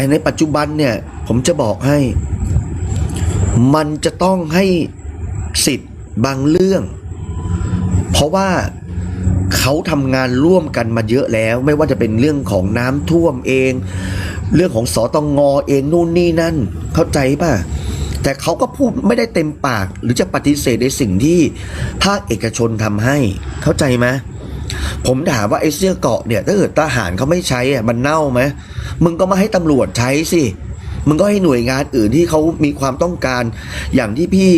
แต่ในปัจจุบันเนี่ยผมจะบอกให้ มันจะต้องให้สิทธิ์บางเรื่อง เพราะว่าเขาทำงานร่วมกันมาเยอะแล้ว ไม่ว่าจะเป็นเรื่องของน้ำท่วมเอง เรื่องของสอตงอเองนู่นนี่นั่น เข้าใจป่ะ แต่เขาก็พูดไม่ได้เต็มปาก หรือจะปฏิเสธในสิ่งที่ภาคเอกชนทำให้ เข้าใจไหม ผมถามว่าไอ้เสื้อเกาะเนี่ยถ้าเกิดทหารเขาไม่ใช้อะมันเน่าไหมมึงก็มาให้ตำรวจใช้สิมึงก็ให้หน่วยงานอื่นที่เขามีความต้องการอย่างที่พี่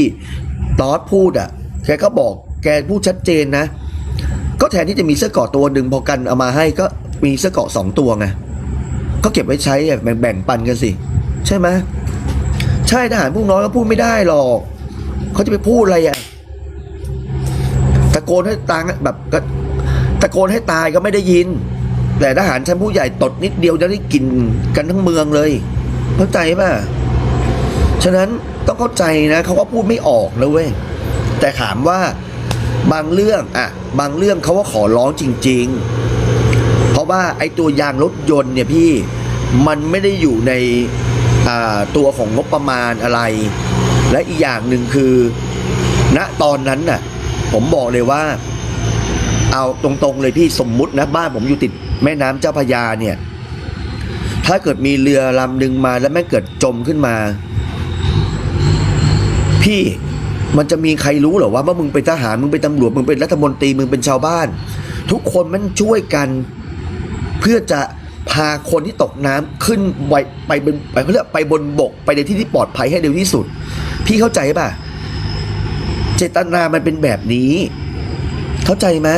ตอดพูดอะแกก็บอกแกพูดชัดเจนนะ ก็แทนที่จะมีเสื้อเกาะตัวหนึ่งพอกันเอามาให้ก็มีเสื้อเกาะสองตัวไงก็เก็บไว้ใช้แบ่งแบ่งปันกันสิ ใช่ไหมใช่ทหารพวกน้อยก็พูดไม่ได้หรอกเขาจะไปพูดอะไรอะตะโกนให้ตายแบบก็ ตะโกนให้ตายก็ไม่ได้ยิน แต่ทหารชั้นผู้ใหญ่ตดนิดเดียวจะได้กินกันทั้งเมืองเลย เข้าใจป่ะฉะนั้นต้องเข้าใจนะเขาก็พูดไม่ออกนะเว้ยแต่ถามว่าบางเรื่องอะบางเรื่องเขาก็ขอร้องจริง ๆ เพราะว่าไอ้ตัวยางรถยนต์เนี่ยพี่มันไม่ได้อยู่ในอ่าตัวของงบประมาณอะไร และอีกอย่างหนึ่งคือ ณตอนนั้นน่ะผมบอกเลยว่า เอาตรงๆเลยพี่สมมุตินะบ้านผมอยู่ติดแม่น้ำเจ้าพยาเนี่ย ถ้าเกิดมีเรือลำหนึ่งมาแล้วแม่งเกิดจมขึ้นมา พี่มันจะมีใครรู้หรอว่าว่ามึงเป็นทหารมึงเป็นตำรวจมึงเป็นรัฐมนตรีมึงเป็นชาวบ้าน ทุกคนมันช่วยกัน เพื่อจะพาคนที่ตกน้ำขึ้นไปไปบนไปเขาเรียกไปบนบกไปในที่ที่ปลอดภัยให้เร็วที่สุด พี่เข้าใจป่ะ เจตนามันเป็นแบบนี้ เข้าใจไหม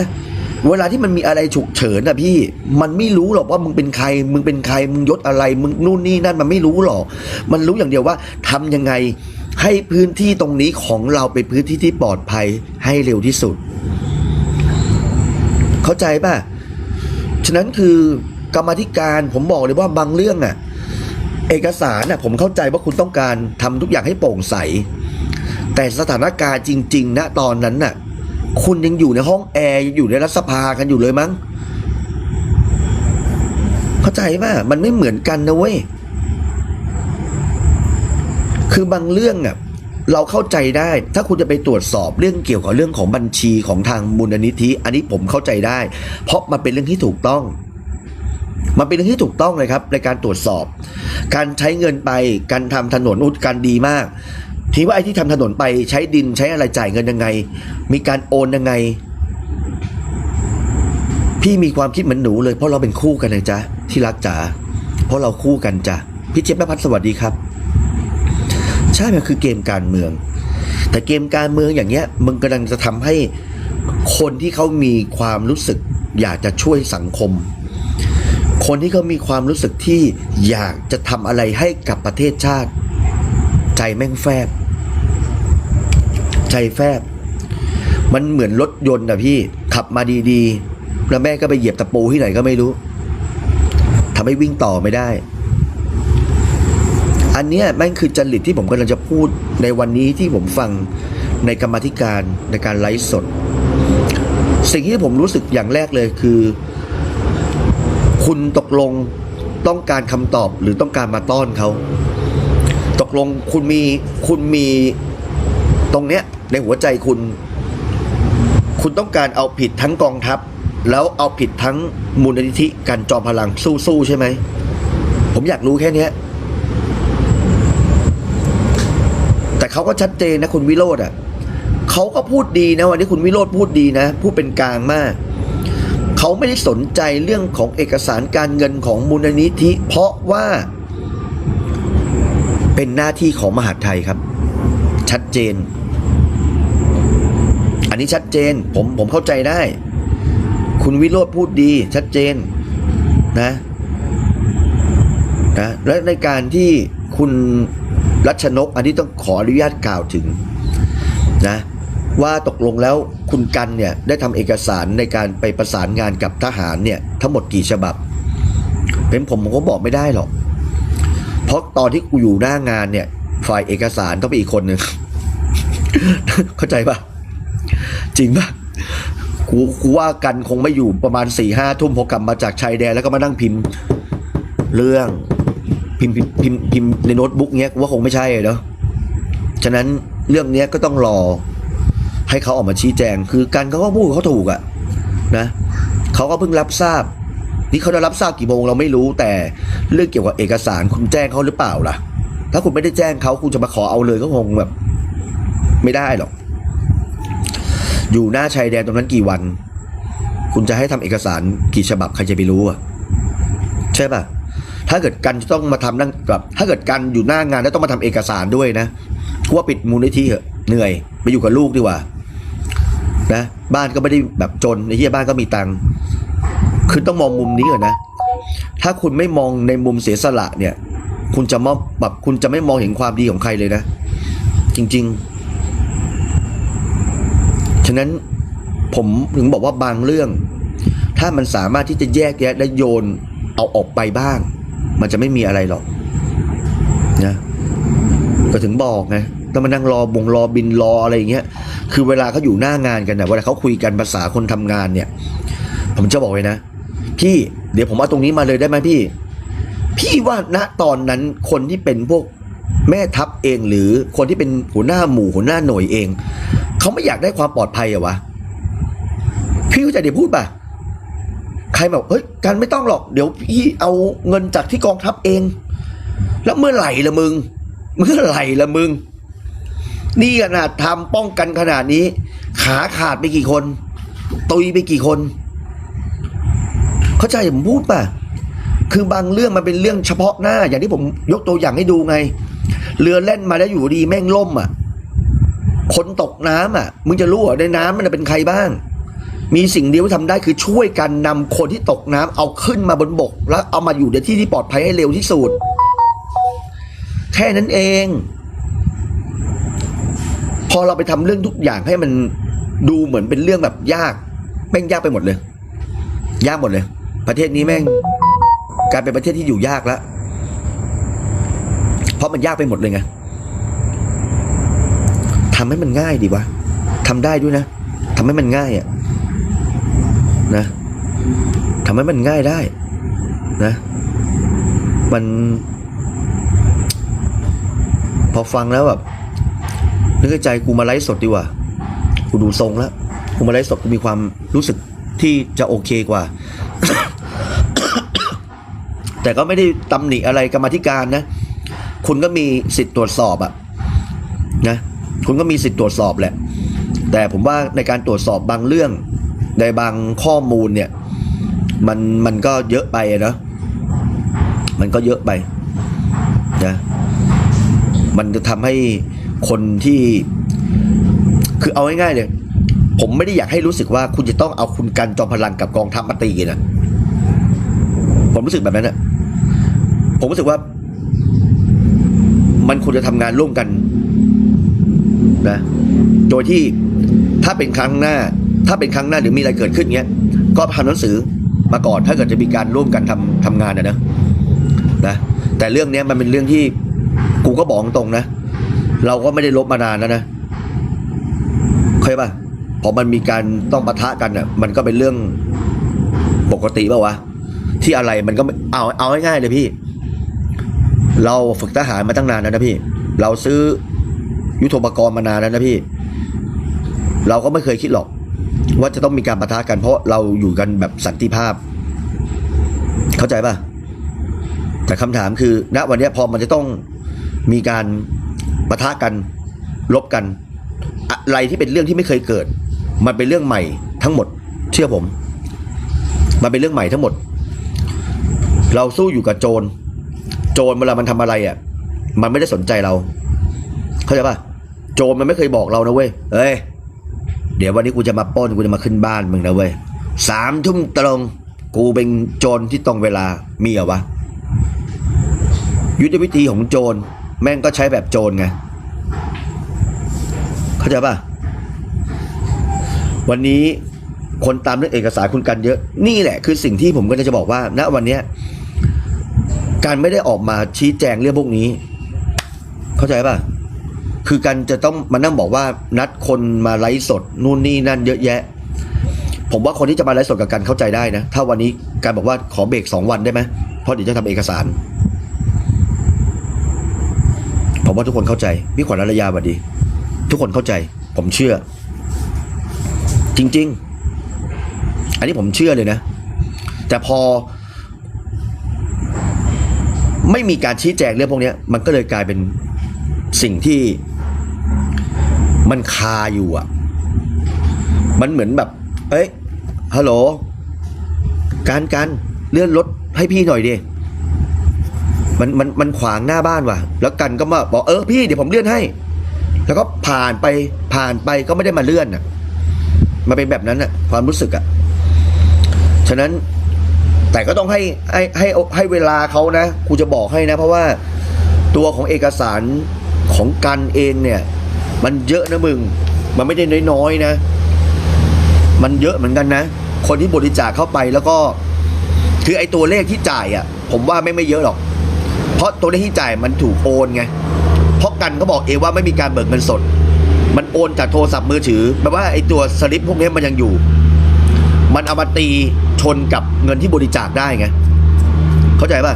เวลาที่มันมีอะไรฉุกเฉินอะพี่ มันไม่รู้หรอกว่ามึงเป็นใคร มึงเป็นใคร มึงยศอะไร มึงนู่นนี่นั่นมันไม่รู้หรอก มันรู้อย่างเดียวว่าทำยังไงให้พื้นที่ตรงนี้ของเราเป็นพื้นที่ที่ปลอดภัยให้เร็วที่สุด เข้าใจป่ะ ฉะนั้นคือกรรมธิการผมบอกเลยว่าบางเรื่องอะเอกสารอะผมเข้าใจว่าคุณต้องการทำทุกอย่างให้โปร่งใส แต่สถานการณ์จริงๆนะตอนนั้นน่ะ คุณยังอยู่ในห้องแอร์ยังอยู่ในรัฐสภากันอยู่เลยมั้ง เข้าใจป่ะมันไม่เหมือนกันนะเว้ย คือบางเรื่องอะเราเข้าใจได้ ถ้าคุณจะไปตรวจสอบเรื่องเกี่ยวกับเรื่องของบัญชีของทางมูลนิธิ อันนี้ผมเข้าใจได้ เพราะมันเป็นเรื่องที่ถูกต้อง มันเป็นเรื่องที่ถูกต้องเลยครับในการตรวจสอบ การใช้เงินไป การทำถนนอุดการดีมาก ทีว่าไอ้ที่ทำถนนไปใช้ดินใช้อะไรจ่ายเงินยังไง มีการโอนยังไง พี่มีความคิดเหมือนหนูเลยเพราะเราเป็นคู่กันนะจ๊ะที่รักจ๋าเพราะเราคู่กันจ้ะพี่เจี๊ยบแม่พัดสวัสดีครับ ใช่มันคือเกมการเมือง แต่เกมการเมืองอย่างเงี้ยมึงกำลังจะทำให้คนที่เขามีความรู้สึก อยากจะช่วยสังคม คนที่เขามีความรู้สึกที่อยากจะทำอะไรให้กับประเทศชาติ ใจแม่งแฟบ ใจแฟบ มันเหมือนรถยนต์อะพี่ขับมาดีๆ แล้วแม่ก็ไปเหยียบตะปูที่ไหนก็ไม่รู้ทำให้วิ่งต่อไม่ได้ อันเนี้ยแม่งคือจริตที่ผมกำลังจะพูดในวันนี้ที่ผมฟังในกรรมธิการในการไลฟ์สด สิ่งที่ผมรู้สึกอย่างแรกเลยคือ คุณตกลงต้องการคำตอบหรือต้องการมาต้อนเขา ตกลงคุณมีคุณมีตรงเนี้ย ในหัวใจคุณ คุณต้องการเอาผิดทั้งกองทัพ แล้วเอาผิดทั้งมูลนิธิการจอมพลังสู้ๆใช่ไหม ผมอยากรู้แค่นี้แต่เขาก็ชัดเจนนะคุณวิโรธอะเขาก็พูดดีนะวันนี้คุณวิโรธพูดดีนะ พูดเป็นกลางมาก เขาไม่ได้สนใจเรื่องของเอกสารการเงินของมูลนิธิ เพราะว่าเป็นหน้าที่ของมหาดไทยครับ ชัดเจน อันนี้ชัดเจน ผมผมเข้าใจได้ คุณวิโรธพูดดี ชัดเจนนะนะและในการที่คุณรัชนก อันนี้ต้องขออนุญาตกล่าวถึงนะว่าตกลงแล้วคุณกันเนี่ยได้ทำเอกสารในการไปประสานงานกับทหารเนี่ยทั้งหมดกี่ฉบับ เป็นผมผมก็บอกไม่ได้หรอก เพราะตอนที่กูอยู่หน้างานเนี่ยฝ่ายเอกสารต้องเป็นอีกคนหนึ่งเข้าใจปะ จริงปะกูกูว่ากันคงไม่อยู่ประมาณสี่ห้าทุ่มพอกลับมาจากชายแดนแล้วก็มานั่งพิมพ์เรื่องพิมพ์พิมพ์พิมพ์ในโน้ตบุ๊กเนี้ยกูว่าคงไม่ใช่เนาะฉะนั้นเรื่องเนี้ยก็ต้องรอให้เขาออกมาชี้แจง คือการเขาก็พูดเขาถูกอะนะเขาก็เพิ่งรับทราบ นี่เขาจะรับทราบกี่โมงเราไม่รู้แต่เรื่องเกี่ยวกับเอกสารคุณแจ้งเขาหรือเปล่าล่ะ ถ้าคุณไม่ได้แจ้งเขาคุณจะมาขอเอาเลยก็คงแบบ ไม่ได้หรอก อยู่หน้าชายแดนตรงนั้นกี่วัน คุณจะให้ทำเอกสารกี่ฉบับใครจะไปรู้อะใช่ป่ะถ้าเกิดกันจะต้องมาทำนั่งแบบถ้าเกิดกันอยู่หน้างานแล้วต้องมาทำเอกสารด้วยนะกว่าปิดมูลนิธิเหอะเหนื่อย ไปอยู่กับลูกดีกว่า นะ บ้านก็ไม่ได้แบบจนไอ้เหี้ยบ้านก็มีตังค์คือต้องมองมุมนี้ก่อนนะ ถ้าคุณไม่มองในมุมเสียสละเนี่ย คุณจะมองแบบคุณจะไม่มองเห็นความดีของใครเลยนะ จริง ๆ ฉะนั้นผมถึงบอกว่าบางเรื่อง ถ้ามันสามารถที่จะแยกแยะและโยนเอาออกไปบ้าง มันจะไม่มีอะไรหรอกนะก็ถึงบอกไงต้องมานั่งรอบงรอบินรออะไรอย่างเงี้ย คือเวลาเขาอยู่หน้างานกันนะเวลาเขาคุยกันภาษาคนทำงานเนี่ย ผมจะบอกเลยนะ พี่เดี๋ยวผมเอาตรงนี้มาเลยได้ไหมพี่ พี่ว่าณตอนนั้นคนที่เป็นพวก แม่ทัพเองหรือคนที่เป็นหัวหน้าหมู่หัวหน้าหน่วยเอง เขาไม่อยากได้ความปลอดภัยอะวะพี่เข้าใจเดี๋ยวพูดป่ะใครบอกเฮ้ยกันไม่ต้องหรอกเดี๋ยวพี่เอาเงินจากที่กองทัพเอง แล้วเมื่อไหร่ละมึง เมื่อไหร่ละมึง นี่ขนาดทำป้องกันขนาดนี้ ขาขาดไปกี่คนตุยไปกี่คน เข้าใจผมพูดป่ะคือบางเรื่องมันเป็นเรื่องเฉพาะหน้า อย่างที่ผมยกตัวอย่างให้ดูไง เรือเล่นมาแล้วอยู่ดีแม่งล่มอะ คนตกน้ำอะ มึงจะรู้เหรอในน้ำมันเป็นใครบ้าง มีสิ่งเดียวที่ทำได้คือช่วยกันนำคนที่ตกน้ำเอาขึ้นมาบนบก แล้วเอามาอยู่ในที่ที่ปลอดภัยให้เร็วที่สุด แค่นั้นเอง พอเราไปทำเรื่องทุกอย่างให้มันดูเหมือนเป็นเรื่องแบบยาก แม่งยากไปหมดเลย ยากหมดเลย ประเทศนี้แม่งกลายเป็นประเทศที่อยู่ยากแล้ว ราะมันยากไปหมดเลยไงทำให้มันง่ายดีวะทำได้ด้วยนะทำให้มันง่ายอะนะทำให้มันง่ายได้ นะ มันพอฟังแล้วแบบนึกในใจกูมาไลฟ์สดดีกว่า กูดูทรงแล้ว กูมาไลฟ์สดกูมีความรู้สึกที่จะโอเคกว่า แต่ก็ไม่ได้ตำหนิอะไรกรรมธิการนะ คุณก็มีสิทธิ์ตรวจสอบอะนะคุณก็มีสิทธิ์ตรวจสอบแหละ แต่ผมว่าในการตรวจสอบบางเรื่อง ในบางข้อมูลเนี่ย มันมันก็เยอะไปนะมันก็เยอะไปนะมันจะทำให้คนที่ คือเอาง่ายๆเลยผมไม่ได้อยากให้รู้สึกว่าคุณจะต้องเอาคุณกันจอมพลังกับกองทัพมาตีนะผมรู้สึกแบบนั้นอะผมรู้สึกว่า มันควรจะทำงานร่วมกันนะ โดยที่ถ้าเป็นครั้งหน้า ถ้าเป็นครั้งหน้าหรือมีอะไรเกิดขึ้นเงี้ย ก็ทำหนังสือมาก่อนถ้าเกิดจะมีการร่วมกันทำทำงานนะนะนะแต่เรื่องเนี้ยมันเป็นเรื่องที่กูก็บอกตรงนะ เราก็ไม่ได้ลบมานานแล้วนะเคยป่ะพอมันมีการต้องปะทะกันอะมันก็เป็นเรื่องปกติป่าวะที่อะไรมันก็เอาเอาง่ายๆเลยพี่ เราฝึกทหารมาตั้งนานแล้วนะพี่ เราซื้อยุทโธปกรณ์มานานแล้วนะพี่ เราก็ไม่เคยคิดหรอก ว่าจะต้องมีการปะทะกันเพราะเราอยู่กันแบบสันติภาพ เข้าใจป่ะ แต่คำถามคือ ณวันนี้พอมันจะต้องมีการปะทะกันลบกัน อะไรที่เป็นเรื่องที่ไม่เคยเกิด มันเป็นเรื่องใหม่ทั้งหมด เชื่อผม มันเป็นเรื่องใหม่ทั้งหมด เราสู้อยู่กับโจร โจรเวลามันทำอะไรอะ มันไม่ได้สนใจเรา เข้าใจป่ะโจรมันไม่เคยบอกเรานะเว้ยเฮ้ยเดี๋ยววันนี้กูจะมาป้นกูจะมาขึ้นบ้านมึงนะเว้ยสามทุ่มตรงกูเป็นโจรที่ตรงเวลามีเหรอวะยุทธวิธีของโจรแม่งก็ใช้แบบโจรไงเข้าใจป่ะวันนี้คนตามเรื่องเอกสารคุณกันเยอะ นี่แหละคือสิ่งที่ผมก็จะบอกว่าณวันเนี้ย การไม่ได้ออกมาชี้แจงเรื่องพวกนี้ เข้าใจป่ะ คือการจะต้องมานั่งบอกว่านัดคนมาไลฟ์สดนู่นนี่นั่นเยอะแยะ ผมว่าคนที่จะมาไลฟ์สดกับกันเข้าใจได้นะ ถ้าวันนี้การบอกว่าขอเบรกสองวันได้ไหมเพราะเดี๋ยวจะทำเอกสาร ผมว่าทุกคนเข้าใจพี่ขวัญอารยาบดี ทุกคนเข้าใจ ผมเชื่อ จริง ๆ อันนี้ผมเชื่อเลยนะ แต่พอ ไม่มีการชี้แจงเรื่องพวกนี้มันก็เลยกลายเป็นสิ่งที่มันคาอยู่อะ มันเหมือนแบบ เอ้ยฮัลโหลการการเลื่อนรถให้พี่หน่อยดิมันมันมันขวางหน้าบ้านว่ะ แล้วกันก็มาบอกเออพี่เดี๋ยวผมเลื่อนให้ แล้วก็ผ่านไปผ่านไปก็ไม่ได้มาเลื่อนอะ มาเป็นแบบนั้นอะ ความรู้สึกอะ ฉะนั้น แต่ก็ต้องให้ให้ให้ให้เวลาเขานะกูจะบอกให้นะ เพราะว่าตัวของเอกสารของกันเองเนี่ย มันเยอะนะมึง มันไม่ได้น้อยๆนะ มันเยอะเหมือนกันนะ คนที่บริจาคเข้าไปแล้วก็ คือไอ้ตัวเลขที่จ่ายอะ ผมว่าไม่ไม่เยอะหรอก เพราะตัวเลขที่จ่ายมันถูกโอนไงเพราะกันก็บอกเองว่าไม่มีการเบิกเงินสด มันโอนจากโทรศัพท์มือถือแปลว่าไอ้ตัวสลิปพวกนี้มันยังอยู่ มันเอามาตีชนกับเงินที่บริจาคได้ไง เข้าใจป่ะ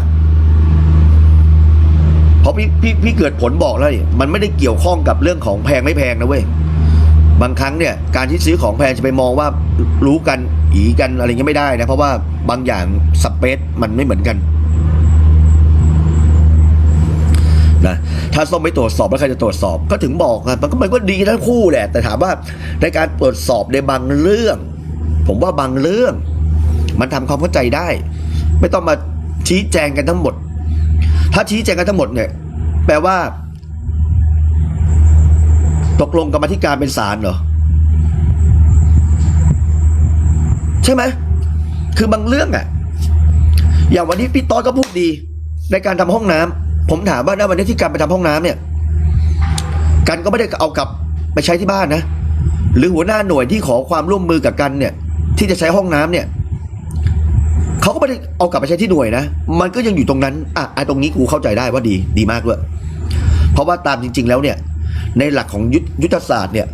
เพราะพี่พี่พี่เกิดผลบอกแล้วนี่มันไม่ได้เกี่ยวข้องกับเรื่องของแพงไม่แพงนะเว้ยบางครั้งเนี่ยการที่ซื้อของแพงจะไปมองว่ารู้กันอีกันอะไรเงี้ยไม่ได้นะ เพราะว่าบางอย่างสเปซมันไม่เหมือนกันนะถ้าส้มไม่ตรวจสอบแล้วใครจะตรวจสอบก็ถึงบอกไงมันก็มันก็ดีทั้งคู่แหละ แต่ถามว่าในการตรวจสอบในบางเรื่อง ผมว่าบางเรื่อง มันทำความเข้าใจได้ ไม่ต้องมาชี้แจงกันทั้งหมด ถ้าชี้แจงกันทั้งหมดเนี่ย แปลว่า ตกลงกรรมธิการเป็นศาลเหรอใช่ไหมคือบางเรื่องอะอย่างวันนี้พี่ต้อก็พูดดีในการทำห้องน้ำผมถามว่าณวันนี้ที่การไปทำห้องน้ำเนี่ย กันก็ไม่ได้เอากลับไปใช้ที่บ้านนะ หรือหัวหน้าหน่วยที่ขอความร่วมมือกับกันเนี่ย ที่จะใช้ห้องน้ำเนี่ยเขาก็ไม่ได้เอากลับไปใช้ที่หน่วยนะ มันก็ยังอยู่ตรงนั้นอะไอ้ตรงนี้กูเข้าใจได้ว่าดีดีมากด้วยเพราะว่าตามจริง ๆ แล้วเนี่ย ในหลักของยุทธศาสตร์เนี่ย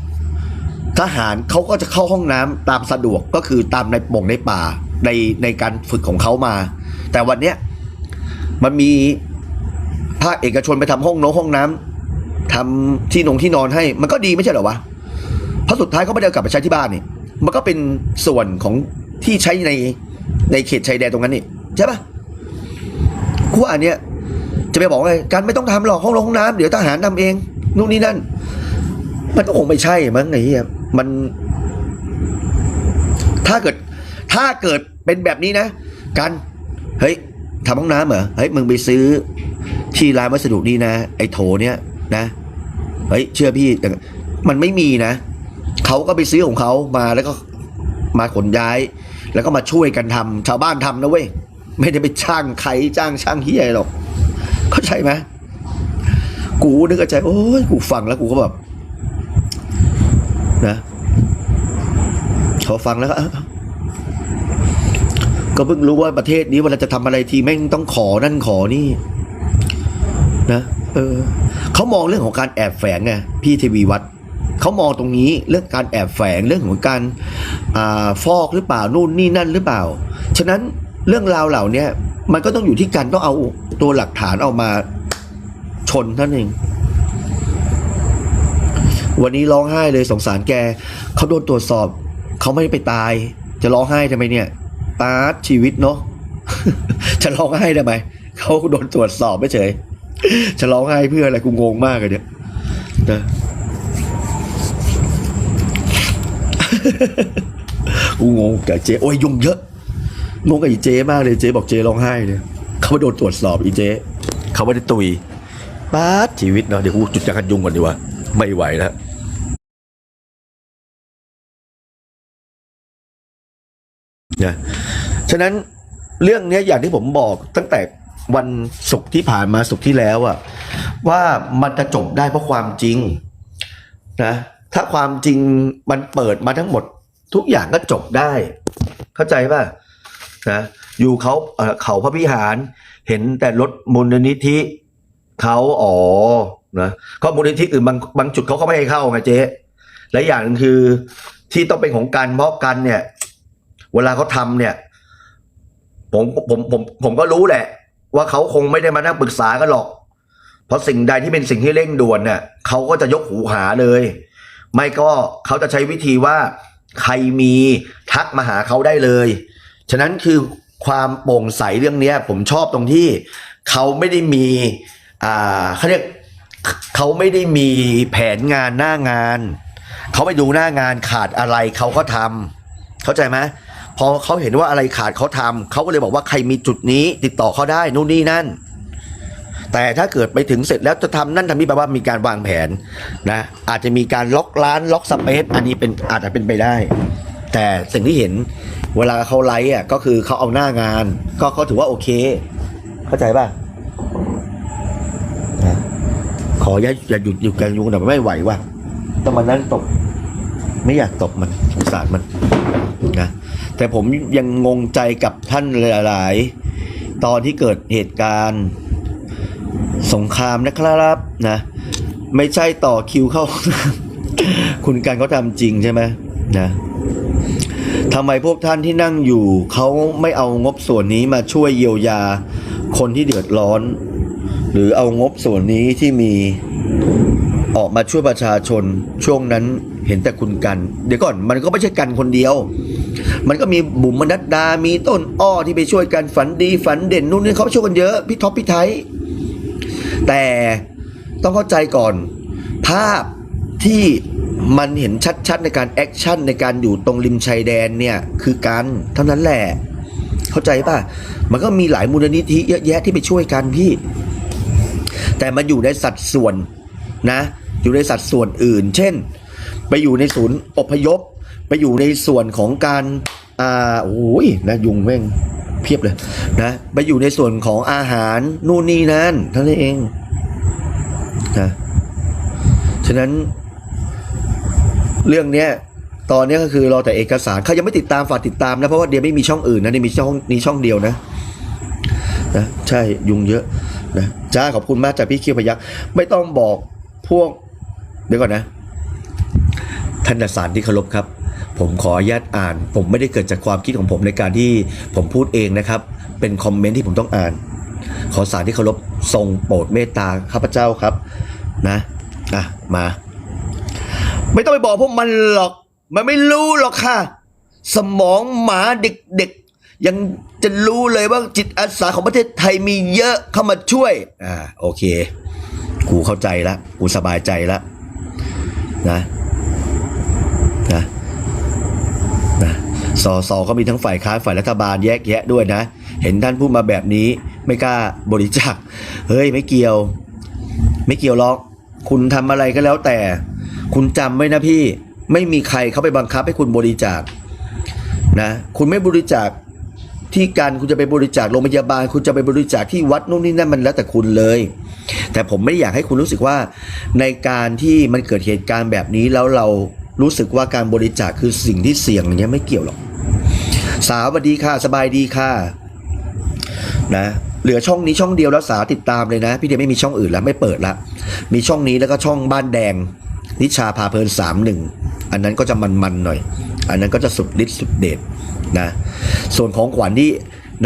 ทหารเขาก็จะเข้าห้องน้ำตามสะดวกก็คือตามในป่งในป่าในในการฝึกของเขามา แต่วันเนี้ยมันมีภาคเอกชนไปทำห้องน้องห้องน้ำทำที่นงที่นอนให้ มันก็ดีไม่ใช่เหรอวะเพราะสุดท้ายเขาไม่ได้เอากลับไปใช้ที่บ้านนี่ มันก็เป็นส่วนของที่ใช้ในในเขตชายแดนตรงนั้นนี่ใช่ปะกูว่าอันเนี้ยจะไปบอกว่าการไม่ต้องทำหรอกห้องโรงห้องน้ำเดี๋ยวทหารทำเองนู่นนี่นั่น มันก็คงไม่ใช่มั้งไอ้เหี้ยมัน ถ้าเกิด ถ้าเกิดเป็นแบบนี้นะกันเฮ้ยทำห้องน้ำเหรอเฮ้ยมึงไปซื้อที่ร้านวัสดุนี่นะ ไอ้โถเนี้ยนะเฮ้ยเชื่อพี่แต่มันไม่มีนะ เขาก็ไปซื้อของเขามาแล้วก็มาขนย้าย แล้วก็มาช่วยกันทำชาวบ้านทำนะเว้ยไม่ได้ไปจ้างใครจ้างช่างเฮียหรอก เข้าใจไหมกูนึกในใจโอ้ยกูฟังแล้วกูก็แบบนะเขาฟังแล้วก็ก็เพิ่งรู้ว่าประเทศนี้เวลาจะทำอะไรทีแม่งต้องขอนั่นขอนี่ นะ เออเขามองเรื่องของการแอบแฝงไงพี่ทีวีวัด เขามองตรงนี้เรื่องการแอบแฝงเรื่องของการอาฟอกหรือเปล่านู่นนี่นั่นหรือเปล่า ฉะนั้นเรื่องราวเหล่านี้มันก็ต้องอยู่ที่การต้องเอาตัวหลักฐานเอามาชนท่านเองวันนี้ร้องไห้เลยสงสารแกเขาโดนตรวจสอบ เขาไม่ได้ไปตาย จะร้องไห้ทำไมเนี่ยตาร์ทชีวิตเนาะจะร้องไห้ทำไมเขาโดนตรวจสอบไม่เฉยจะร้องไห้เพื่ออะไรกูงงมากเลยเนี่ยนะ กูงงกับเจ๊โอ้ยยุงเยอะงงกับอีเจ๊มากเลยเจ๊บอกเจ๊ร้องไห้เลยเขาไม่โดนตรวจสอบอีเจ๊เขาไม่ได้ตุยป้าดชีวิตเนาะเดี๋ยวกูจุดจักรยุงก่อนดีกว่าไม่ไหวแล้วนะฉะนั้นเรื่องเนี้ยอย่างที่ผมบอกตั้งแต่วันศุกร์ที่ผ่านมาศุกร์ที่แล้วอะว่ามันจะจบได้เพราะความจริงนะ ถ้าความจริงมันเปิดมาทั้งหมด ทุกอย่างก็จบได้ เข้าใจป่ะนะอยู่เขาเขาพระวิหาร เห็นแต่รถมูลนิธิเขาอ๋อนะก็มูลนิธิอื่นบางบางจุดเขาก็ไม่ให้เข้าไงเจ๊และอย่างหนึงคือที่ต้องเป็นของกันเพราะกันเนี่ย เวลาเขาทำเนี่ย ผมผมผมผมก็รู้แหละ ว่าเขาคงไม่ได้มานั่งปรึกษากันหรอก เพราะสิ่งใดที่เป็นสิ่งที่เร่งด่วนเนี่ยเขาก็จะยกหูหาเลย ไม่ก็เขาจะใช้วิธีว่าใครมีทักมาหาเขาได้เลย ฉะนั้นคือความโปร่งใสเรื่องนี้ผมชอบตรงที่เขาไม่ได้มีอ่าเขาเรียกเขาไม่ได้มีแผนงานหน้างาน เขาไปดูหน้างานขาดอะไรเขาก็ทำเข้าใจไหมพอเขาเห็นว่าอะไรขาดเขาทำเขาก็เลยบอกว่าใครมีจุดนี้ติดต่อเขาได้นู่นนี่นั่น แต่ถ้าเกิดไปถึงเสร็จแล้วจะทำนั่นทำนี่แปลว่ามีการวางแผนนะอาจจะมีการล็อกร้านล็อกสเปซอันนี้เป็นอาจจะเป็นไปได้ แต่สิ่งที่เห็นเวลาเขาไลฟ์อะก็คือเขาเอาหน้างาน ก็เขาถือว่าโอเค เข้าใจป่ะขออย่าอย่าหยุดหยุดการยุงแต่ไม่ไหวว่ะต้องมานั่งตบไม่อยากตบมันสงสารมันนะแต่ผมยังงงใจกับท่านหลาย ๆ ตอนที่เกิดเหตุการณ์ สงครามนะครับนะไม่ใช่ต่อคิวเข้า คุณการเขาทำจริงใช่ไหมนะทำไมพวกท่านที่นั่งอยู่เขาไม่เอางบส่วนนี้มาช่วยเยียวยาคนที่เดือดร้อน หรือเอางบส่วนนี้ที่มีออกมาช่วยประชาชนช่วงนั้นเห็นแต่คุณกัน เดี๋ยวก่อนมันก็ไม่ใช่กันคนเดียว มันก็มีบุ๋มมนัดดา มีต้นอ้อที่ไปช่วยกันฝันดีฝันเด่นนู่นนี่เขาช่วยกันเยอะพี่ท็อปพี่ไทย แต่ต้องเข้าใจก่อน ภาพที่มันเห็นชัดๆในการแอคชั่นในการอยู่ตรงริมชายแดนเนี่ยคือการเท่านั้นแหละ เข้าใจป่ะ มันก็มีหลายมูลนิธิเยอะแยะที่ไปช่วยกันพี่ แต่มันอยู่ในสัดส่วนนะ อยู่ในสัดส่วนอื่น เช่น ไปอยู่ในศูนย์อพยพ ไปอยู่ในส่วนของการอ่าโอ้ยนะยุงแม่ง เพียบเลยนะไปอยู่ในส่วนของอาหารนู่นนี่นั่นเท่านั้นเองนะฉะนั้นเรื่องเนี้ยตอนเนี้ยก็คือรอแต่เอกสารใครยังไม่ติดตามฝากติดตามนะเพราะว่าเดียวไม่มีช่องอื่นนะเดียมีช่องนี้ช่องเดียวนะนะใช่ยุงเยอะนะจ้าขอบคุณมากจากพี่คียวพยักไม่ต้องบอกพวกเดี๋ยวก่อนนะท่านสารที่เคารพครับ ผมขออนุญาตอ่าน ผมไม่ได้เกิดจากความคิดของผมในการที่ผมพูดเองนะครับ เป็นคอมเมนต์ที่ผมต้องอ่าน ขอสารที่เคารพทรงโปรดเมตตาข้าพเจ้าครับนะอะมา ไม่ต้องไปบอกพวกมันหรอก มันไม่รู้หรอกค่ะ สมองหมาเด็กๆ ยังจะรู้เลยว่าจิตอาสาของประเทศไทยมีเยอะเข้ามาช่วย อ่าโอเค กูเข้าใจล้วกูสบายใจละนะนะ สสก็มีทั้งฝ่ายค้านฝ่ายรัฐบาลแยกแยะด้วยนะ เห็นท่านพูดมาแบบนี้ไม่กล้าบริจาคเฮ้ยไม่เกี่ยว ไม่เกี่ยวหรอก คุณทำอะไรก็แล้วแต่ คุณจำไว้นะพี่ ไม่มีใครเขาไปบังคับให้คุณบริจาคนะคุณไม่บริจาคที่การคุณจะไปบริจาคโรงพยาบาล คุณจะไปบริจาคที่วัดนู่นนี่นั่นมันแล้วแต่คุณเลย แต่ผมไม่อยากให้คุณรู้สึกว่าในการที่มันเกิดเหตุการณ์แบบนี้แล้วเรา รู้สึกว่าการบริจาคคือสิ่งที่เสี่ยงอย่างเงี้ยไม่เกี่ยวหรอก สาวสวัสดีค่ะ สบายดีค่ะ นะเหลือช่องนี้ช่องเดียวแล้วสาติดตามเลยนะ พี่เดียไม่มีช่องอื่นแล้วไม่เปิดละ มีช่องนี้แล้วก็ช่องบ้านแดง นิชาพาเพลินสามหนึ่งอันนั้นก็จะมันๆหน่อย อันนั้นก็จะสุดฤทธิ์สุดเดชนะส่วนของขวัญที่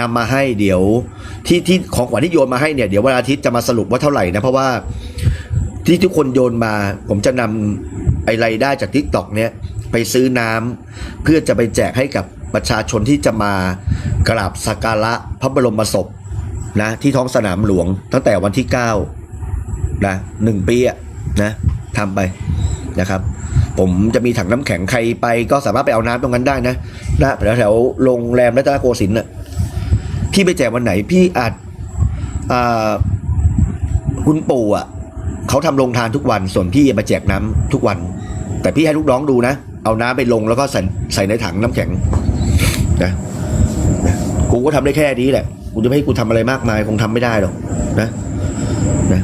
นำมาให้เดี๋ยวที่ที่ของขวัญที่โยนมาให้เนี่ยเดี๋ยววันอาทิตย์จะมาสรุปว่าเท่าไหร่นะเพราะว่าที่ทุกคนโยนมาผมจะนำ ไอรายได้จากทิกตอกเนี่ยไปซื้อน้ำเพื่อจะไปแจกให้กับประชาชนที่จะมากราบสักการะพระบรมศพนะที่ท้องสนามหลวงตั้งแต่วันที่9นะหนึ่งปีอะนะทำไปนะครับ ผมจะมีถังน้ำแข็งใครไปก็สามารถไปเอาน้ำตรงนั้นได้นะนะแถวแถวๆโรงแรมรัตนโกสินทร์น่ะพี่ไปแจกวันไหนพี่อาจอ่าคุณปู่อะเขาทำโรงทานทุกวันส่วนพี่มาแจกน้ำทุกวัน แต่พี่ให้ลูกน้องดูนะ เอาน้ำไปลงแล้วก็ใส่ใส่ในถังน้ำแข็งนะกูก็ทำได้แค่นี้แหละ กูจะไม่ให้กูทำอะไรมากมายคงทำไม่ได้หรอกนะนะ